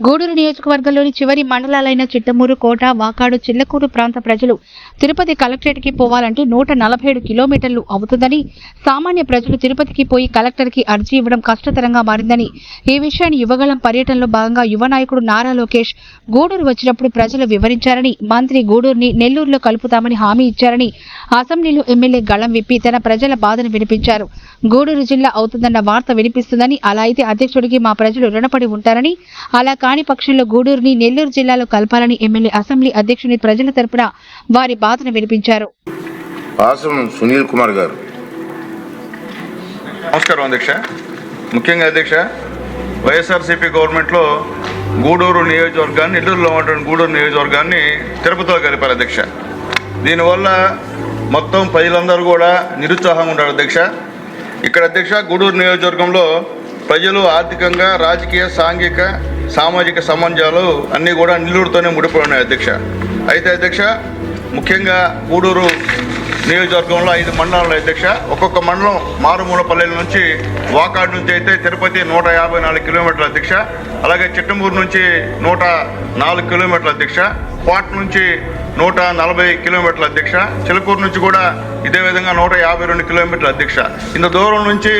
గూడూరు నియోజకవర్గంలోని చివరి మండలాలైన చిట్టమూరు కోట వాకాడు చిల్లకూరు ప్రాంత ప్రజలు తిరుపతి కలెక్టరేట్కి పోవాలంటే నూట నలభై ఏడు కిలోమీటర్లు అవుతుందని సామాన్య ప్రజలు తిరుపతికి పోయి కలెక్టర్కి అర్జీ ఇవ్వడం కష్టతరంగా మారిందని ఈ విషయాన్ని యువగళం పర్యటనలో భాగంగా యువ నాయకుడు నారా లోకేష్ గూడూరు వచ్చినప్పుడు ప్రజలు వివరించారని మంత్రి గూడూరుని నెల్లూరులో కలుపుతామని హామీ ఇచ్చారని అసెంబ్లీలో ఎమ్మెల్యే గళం విప్పి తన ప్రజల బాధను వినిపించారు. గూడూరు జిల్లా అవుతుందన్న వార్త వినిపిస్తుందని అలా అయితే అధ్యక్షుడికి మా ప్రజలు రుణపడి ఉంటారని అలా కాని పక్షంలో గూడూరుని నెల్లూరు జిల్లాలో కలపాలని ఎమ్మెల్యే అసెంబ్లీ అధ్యక్షుని ప్రజల తరపున వారి బాధను వినిపించారు. ఆసం సునీల్ కుమార్ గారు. నమస్కారం అధ్యక్ష. ముఖ్యంగా అధ్యక్ష వైఎస్ఆర్సీపీ గవర్నమెంట్లో గూడూరు నియోజకవర్గాన్ని నెల్లూరులో ఉన్నటువంటి గూడూరు నియోజకవర్గాన్ని తిరుపతిలో కలిపారు అధ్యక్ష. దీనివల్ల మొత్తం ప్రజలందరూ కూడా నిరుత్సాహంగా ఉంటారు అధ్యక్ష. ఇక్కడ అధ్యక్ష గూడూరు నియోజకవర్గంలో ప్రజలు ఆర్థికంగా రాజకీయ సాంఘిక సామాజిక సంబంధాలు అన్నీ కూడా నెల్లూరుతోనే ముడిపడి ఉన్నాయి అధ్యక్ష. అయితే అధ్యక్ష ముఖ్యంగా గూడూరు నియోజకవర్గంలో ఐదు మండలాల అధ్యక్ష. ఒక్కొక్క మండలం మారుమూల పల్లెల నుంచి వాకాడు నుంచి అయితే తిరుపతి నూట యాభై నాలుగు కిలోమీటర్ల అధ్యక్ష. అలాగే చిట్టమూరు నుంచి నూట నాలుగు కిలోమీటర్ల అధ్యక్ష. పాట్ నుంచి నూట నలభై కిలోమీటర్ల అధ్యక్ష. చిలకూరు నుంచి కూడా ఇదే విధంగా నూట యాభై రెండు కిలోమీటర్ల అధ్యక్ష. ఇంత దూరం నుంచి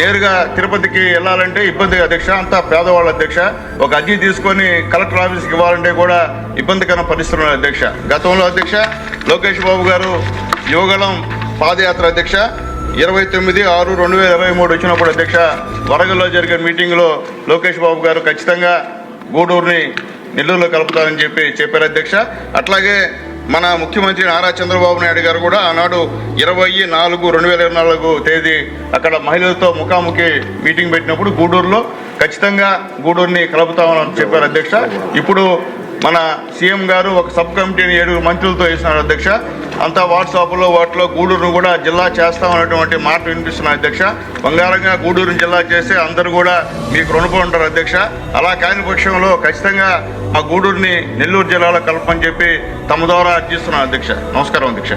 నేరుగా తిరుపతికి వెళ్ళాలంటే ఇబ్బంది అధ్యక్ష. అంతా పేదవాళ్ళ అధ్యక్ష. ఒక అర్జీ తీసుకొని కలెక్టర్ ఆఫీస్కి ఇవ్వాలంటే కూడా ఇబ్బందికర పరిస్థితులు అధ్యక్ష. గతంలో అధ్యక్ష లోకేష్ బాబు గారు యువగలం పాదయాత్ర అధ్యక్ష ఇరవై తొమ్మిది ఆరు రెండు వేల ఇరవై మూడు వచ్చినప్పుడు అధ్యక్ష వరంగల్లో జరిగిన మీటింగ్లో లోకేష్ బాబు గారు ఖచ్చితంగా గూడూరుని నెల్లూరులో కలుపుతారని చెప్పి చెప్పారు అధ్యక్ష. అట్లాగే మన ముఖ్యమంత్రి నారా చంద్రబాబు నాయుడు గారు కూడా ఆనాడు ఇరవై నాలుగు రెండు వేల ఇరవై నాలుగు తేదీ అక్కడ మహిళలతో ముఖాముఖి మీటింగ్ పెట్టినప్పుడు గూడూరులో ఖచ్చితంగా గూడూరుని కలుపుతామని చెప్పారు అధ్యక్ష. ఇప్పుడు మన సీఎం గారు ఒక సబ్ కమిటీని ఏడుగురు మంత్రులతో వేసినారు అధ్యక్ష. అంతా వాట్సాప్లో వాటిలో గూడూరును కూడా జిల్లా చేస్తామన్నటువంటి మాట వినిపిస్తున్నారు అధ్యక్ష. బంగారంగా గూడూరును జిల్లా చేస్తే అందరూ కూడా మీకు రుణపడి ఉంటారు అధ్యక్ష. అలా కాని పక్షంలో ఖచ్చితంగా ఆ గూడూరుని నెల్లూరు జిల్లాలో కలపని చెప్పి తమ ద్వారా అర్జిస్తున్నారు అధ్యక్ష. నమస్కారం అధ్యక్ష.